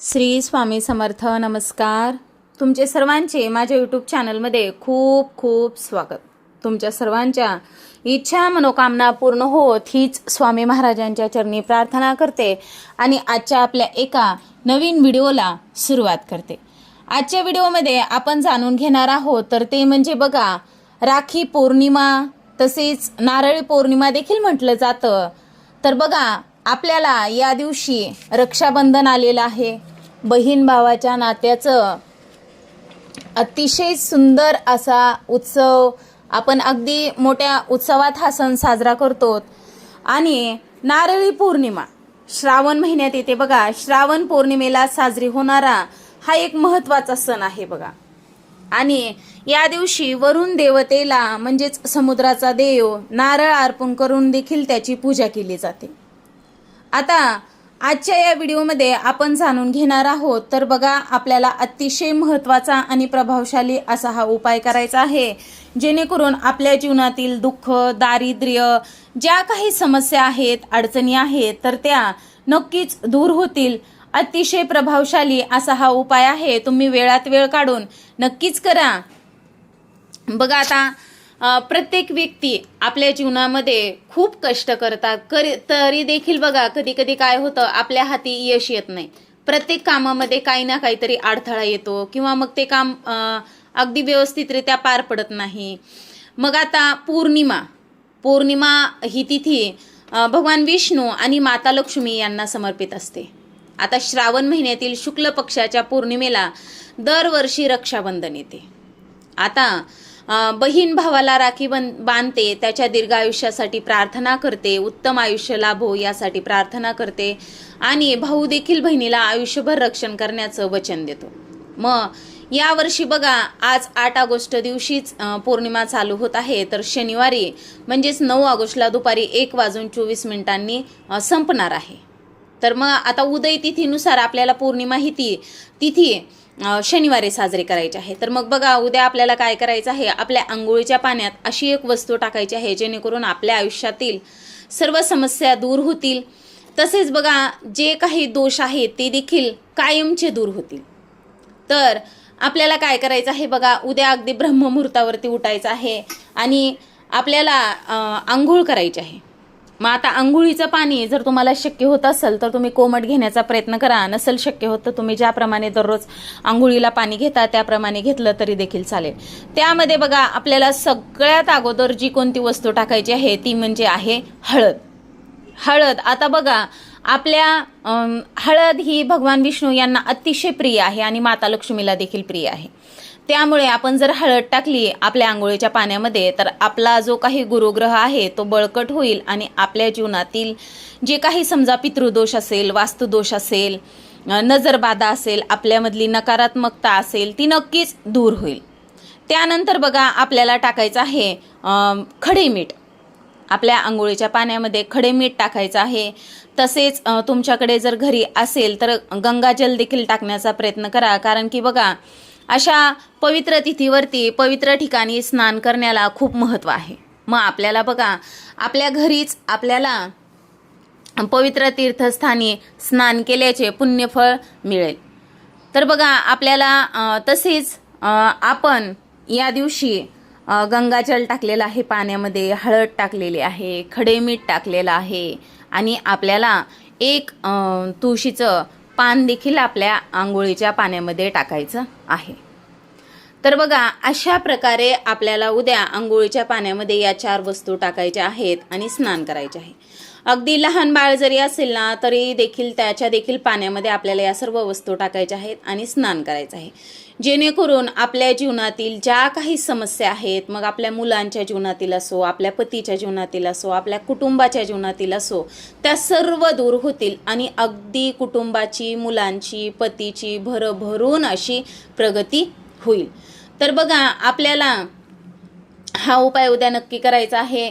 श्री स्वामी समर्थ नमस्कार. तुमचे सर्वांचे माझ्या यूट्यूब चॅनलमध्ये खूप खूप स्वागत. तुमच्या सर्वांच्या इच्छा मनोकामना पूर्ण होत हीच स्वामी महाराजांच्या चरणी प्रार्थना करते आणि आजच्या आपल्या एका नवीन व्हिडिओला सुरुवात करते. आजच्या व्हिडिओमध्ये आपण जाणून घेणार आहोत तर ते म्हणजे बघा राखी पौर्णिमा तसेच नारळी पौर्णिमा देखील म्हटलं जातं. तर बघा आपल्याला या दिवशी रक्षाबंधन आलेलं आहे. बहीण भावाच्या नात्याचं अतिशय सुंदर असा उत्सव आपण अगदी मोठ्या उत्सवात हा सण साजरा करतो. आणि नारळी पौर्णिमा श्रावण महिन्यात येते बघा. श्रावण पौर्णिमेला साजरी होणारा हा एक महत्त्वाचा सण आहे बघा. आणि या दिवशी वरुण देवतेला म्हणजेच समुद्राचा देव नारळ अर्पण करून देखील त्याची पूजा केली जाते. आता आजच्या या व्हिडिओमध्ये आपण जाणून घेणार आहोत तर बघा आपल्याला अतिशय महत्त्वाचा आणि प्रभावशाली असा हा उपाय करायचा आहे जेणेकरून आपल्या जीवनातील दुःख दारिद्र्य ज्या काही समस्या आहेत अडचणी आहेत तर त्या नक्कीच दूर होतील. अतिशय प्रभावशाली असा हा उपाय आहे तुम्ही वेळात वेळ काढून नक्कीच करा. बघा आता प्रत्येक व्यक्ती आपल्या जीवनामध्ये खूप कष्ट करतात. करी तरी देखील बघा कधी कधी काय होतं आपल्या हाती यश येत नाही. प्रत्येक कामामध्ये काही ना काहीतरी अडथळा येतो किंवा मग ते काम अगदी व्यवस्थितरित्या पार पडत नाही. मग आता पौर्णिमा. पौर्णिमा ही तिथी भगवान विष्णू आणि माता लक्ष्मी यांना समर्पित असते. आता श्रावण महिन्यातील शुक्ल पक्षाच्या पौर्णिमेला दरवर्षी रक्षाबंधन येते. आता बहीण भावाला राखी बन बांधते त्याच्या दीर्घ आयुष्यासाठी प्रार्थना करते उत्तम आयुष्य लाभो यासाठी प्रार्थना करते आणि भाऊ देखील बहिणीला आयुष्यभर रक्षण करण्याचं वचन देतो. मग यावर्षी बघा आज आठ ऑगस्ट दिवशीच पौर्णिमा चालू होत आहे. तर शनिवारी म्हणजेच नऊ ऑगस्टला दुपारी एक वाजून चोवीस मिनिटांनी संपणार आहे. तर मग आता उदय तिथीनुसार आपल्याला पौर्णिमा ही ती तिथी शनिवारी साजरे करायचे आहे. तर मग बघा उद्या आपल्याला काय करायचं आहे? आपल्या आंघोळीच्या पाण्यात अशी एक वस्तू टाकायची आहे जेणेकरून आपल्या आयुष्यातील सर्व समस्या दूर होतील. तसेच बघा जे काही दोष आहेत ते देखील कायमचे दूर होतील. तर आपल्याला काय करायचं आहे बघा उद्या अगदी ब्रह्ममुहूर्तावरती उठायचं आहे आणि आपल्याला आंघोळ करायची आहे. मग आता आंघोळीचं पाणी जर तुम्हाला शक्य होत असेल तर तुम्ही कोमट घेण्याचा प्रयत्न करा. नसेल शक्य होत तर तुम्ही ज्याप्रमाणे दररोज आंघोळीला पाणी घेता त्याप्रमाणे घेतलं तरी देखील चालेल. त्यामध्ये बघा आपल्याला सगळ्यात अगोदर जी कोणती वस्तू टाकायची आहे ती म्हणजे आहे हळद. हळद आता बघा आपल्या हळद ही भगवान विष्णू यांना अतिशय प्रिय आहे आणि माता लक्ष्मीला देखील प्रिय आहे. त्यामुळे आपण जर हळद टाकली आपल्या आंघोळीच्या पाण्यामध्ये तर आपला जो काही गुरुग्रह आहे तो बळकट होईल आणि आपल्या जीवनातील जे काही समजा पितृदोष असेल वास्तुदोष असेल नजरबाधा असेल आपल्यामधली नकारात्मकता असेल ती नक्कीच दूर होईल. त्यानंतर बघा आपल्याला टाकायचं आहे खडे मीठ. आपल्या आंघोळीच्या पाण्यामध्ये खडे मीठ टाकायचं आहे. तसेच तुमच्याकडे जर घरी असेल तर गंगाजल देखील टाकण्याचा प्रयत्न करा. कारण की बघा अशा पवित्र तिथीवरती पवित्र ठिकाणी स्नान करण्याला खूप महत्त्व आहे. मग आपल्याला बघा आपल्या घरीच आपल्याला पवित्र तीर्थस्थानी स्नान केल्याचे पुण्यफळ मिळेल. तर बघा आपल्याला तसेच आपण या दिवशी गंगाजल टाकलेलं आहे पाण्यामध्ये हळद टाकलेली आहे खडे मीठ टाकलेलं आहे आणि आपल्याला एक तुळशीचं पान देखील आपल्या आंघोळीच्या पाण्यामध्ये टाकायचं आहे. तर बघा अशा प्रकारे आपल्याला उद्या आंघोळीच्या पाण्यामध्ये या चार वस्तू टाकायच्या आहेत आणि स्नान करायचे आहे. अगदी लहान बाळ जरी असेल ना तरी देखील त्याच्या देखील पाण्यामध्ये आपल्याला या सर्व वस्तू टाकायच्या आहेत आणि स्नान करायचं आहे. जेणेकरून आपल्या जीवनातील ज्या काही समस्या आहेत मग आपल्या मुलांच्या जीवनातील असो आपल्या पतीच्या जीवनातील असो आपल्या कुटुंबाच्या जीवनातील असो त्या सर्व दूर होतील आणि अगदी कुटुंबाची मुलांची पतीची भरभरून अशी प्रगती होईल. तर बघा आपल्याला हा उपाय उद्या नक्की करायचा आहे.